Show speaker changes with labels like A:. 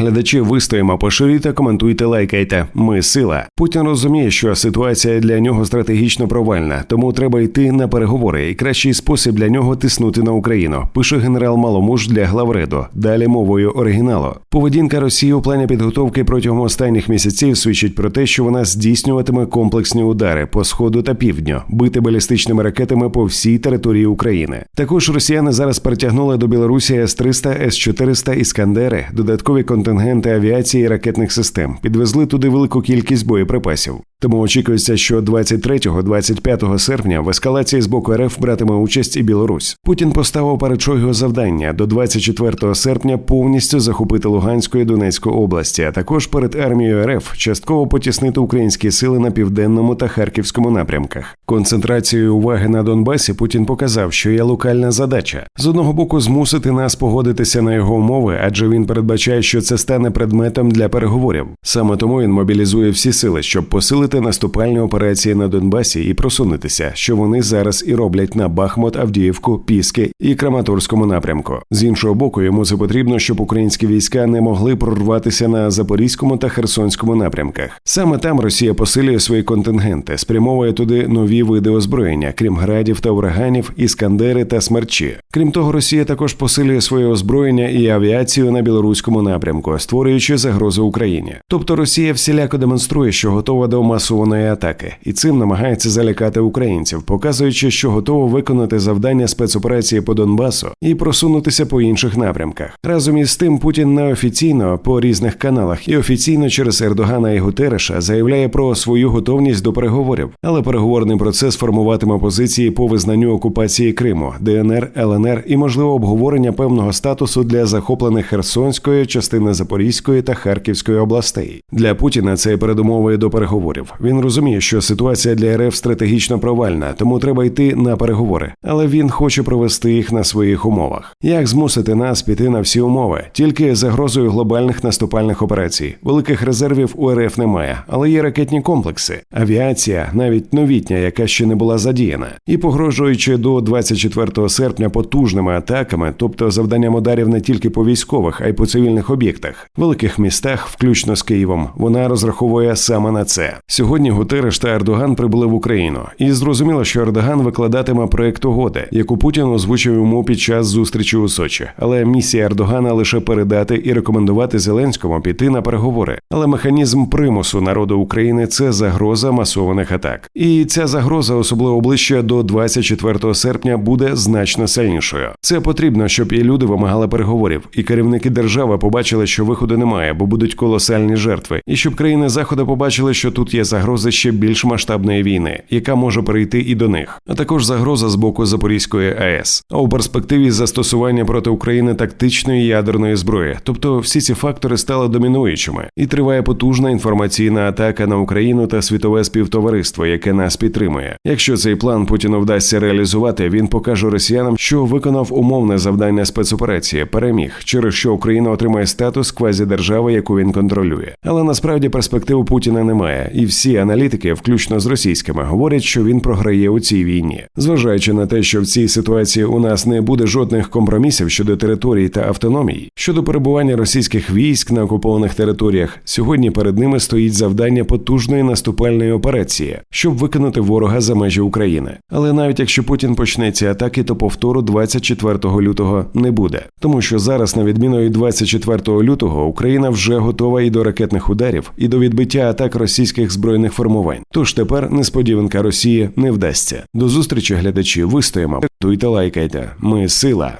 A: Глядачі вистоїмо, поширюйте, коментуйте, лайкайте. Ми сила. Путін розуміє, що ситуація для нього стратегічно провальна, тому треба йти на переговори. І кращий спосіб для нього тиснути на Україну. Пише генерал Маломуж для главреду. Далі мовою оригіналу. Поведінка Росії у плані підготовки протягом останніх місяців свідчить про те, що вона здійснюватиме комплексні удари по сходу та півдню, бити балістичними ракетами по всій території України. Також росіяни зараз перетягнули до Білорусі С-300, С-400 Іскандери, додаткові контингенти авіації і ракетних систем, підвезли туди велику кількість боєприпасів. Тому очікується, що 23-25 серпня в ескалації з боку РФ братиме участь і Білорусь. Путін поставив перед Шойгу завдання до 24 серпня повністю захопити Луганську і Донецьку області, а також перед армією РФ частково потіснити українські сили на південному та харківському напрямках. Концентрацією уваги на Донбасі Путін показав, що є локальна задача з одного боку змусити нас погодитися на його умови, адже він передбачає, що це стане предметом для переговорів. Саме тому він мобілізує всі сили, щоб посилити наступальні операції на Донбасі і просунутися, що вони зараз і роблять на Бахмут, Авдіївку, Піски і Краматорському напрямку. З іншого боку, йому це потрібно, щоб українські війська не могли прорватися на Запорізькому та Херсонському напрямках. Саме там Росія посилює свої контингенти, спрямовує туди нові види озброєння, крім градів та ураганів, іскандери та смерчі. Крім того, Росія також посилює своє озброєння і авіацію на білоруському напрямку, створюючи загрозу Україні. Тобто Росія всіляко демонструє, що готова до масованої атаки, і цим намагається залякати українців, показуючи, що готова виконати завдання спецоперації по Донбасу і просунутися по інших напрямках. Разом із тим, Путін неофіційно по різних каналах і офіційно через Ердогана і Гутереша заявляє про свою готовність до переговорів, але переговорний процес формуватиме позиції по визнанню окупації Криму, ДНР, ЛНР і можливо обговорення певного статусу для захоплених Херсонської, частини Запорізької та Харківської областей. Для Путіна це передумовою до переговорів. Він розуміє, що ситуація для РФ стратегічно провальна, тому треба йти на переговори. Але він хоче провести їх на своїх умовах. Як змусити нас піти на всі умови? Тільки загрозою глобальних наступальних операцій. Великих резервів у РФ немає, але є ракетні комплекси, авіація, навіть новітня, яка ще не була задіяна, і погрожуючи до 24 серпня потужними атаками, тобто завданням ударів не тільки по військових, а й по цивільних об'єктах, великих містах, включно з Києвом, вона розраховує саме на це. Сьогодні Гутереш та Ердоган прибули в Україну, і зрозуміло, що Ердоган викладатиме проект угоди, яку Путін озвучив йому під час зустрічі у Сочі. Але місія Ердогана лише передати і рекомендувати Зеленському піти на переговори. Але механізм примусу народу України це загроза масованих атак. І ця загроза, особливо ближче до 24 серпня, буде значно сильнішою. Це потрібно, щоб і люди вимагали переговорів, і керівники держави побачили, що виходу немає, бо будуть колосальні жертви, і щоб країни заходу побачили, що тут є загроза ще більш масштабної війни, яка може перейти і до них, а також загроза з боку Запорізької АЕС. А у перспективі застосування проти України тактичної ядерної зброї, тобто всі ці фактори стали домінуючими, і триває потужна інформаційна атака на Україну та світове співтовариство, яке нас підтримує. Якщо цей план Путіну вдасться реалізувати, він покаже росіянам, що виконав умовне завдання спецоперації, переміг, через що Україна отримає статус квазідержави, яку він контролює. Але насправді перспектив Путіна немає, і всі аналітики, включно з російськими, говорять, що він програє у цій війні, зважаючи на те, що в цій ситуації у нас не буде жодних компромісів щодо територій та автономії, щодо перебування російських військ на окупованих територіях. Сьогодні перед ними стоїть завдання потужної наступальної операції, щоб виконати ворога за межі України. Але навіть якщо Путін почне ці атаки, то повтору 24 лютого не буде, тому що зараз, на відміну від 24 лютого, Україна вже готова і до ракетних ударів, і до відбиття атак російських збройних формувань. Тож тепер несподіванка Росії не вдасться. До зустрічі глядачі вистоїмо. Туйте лайкайте. Ми сила.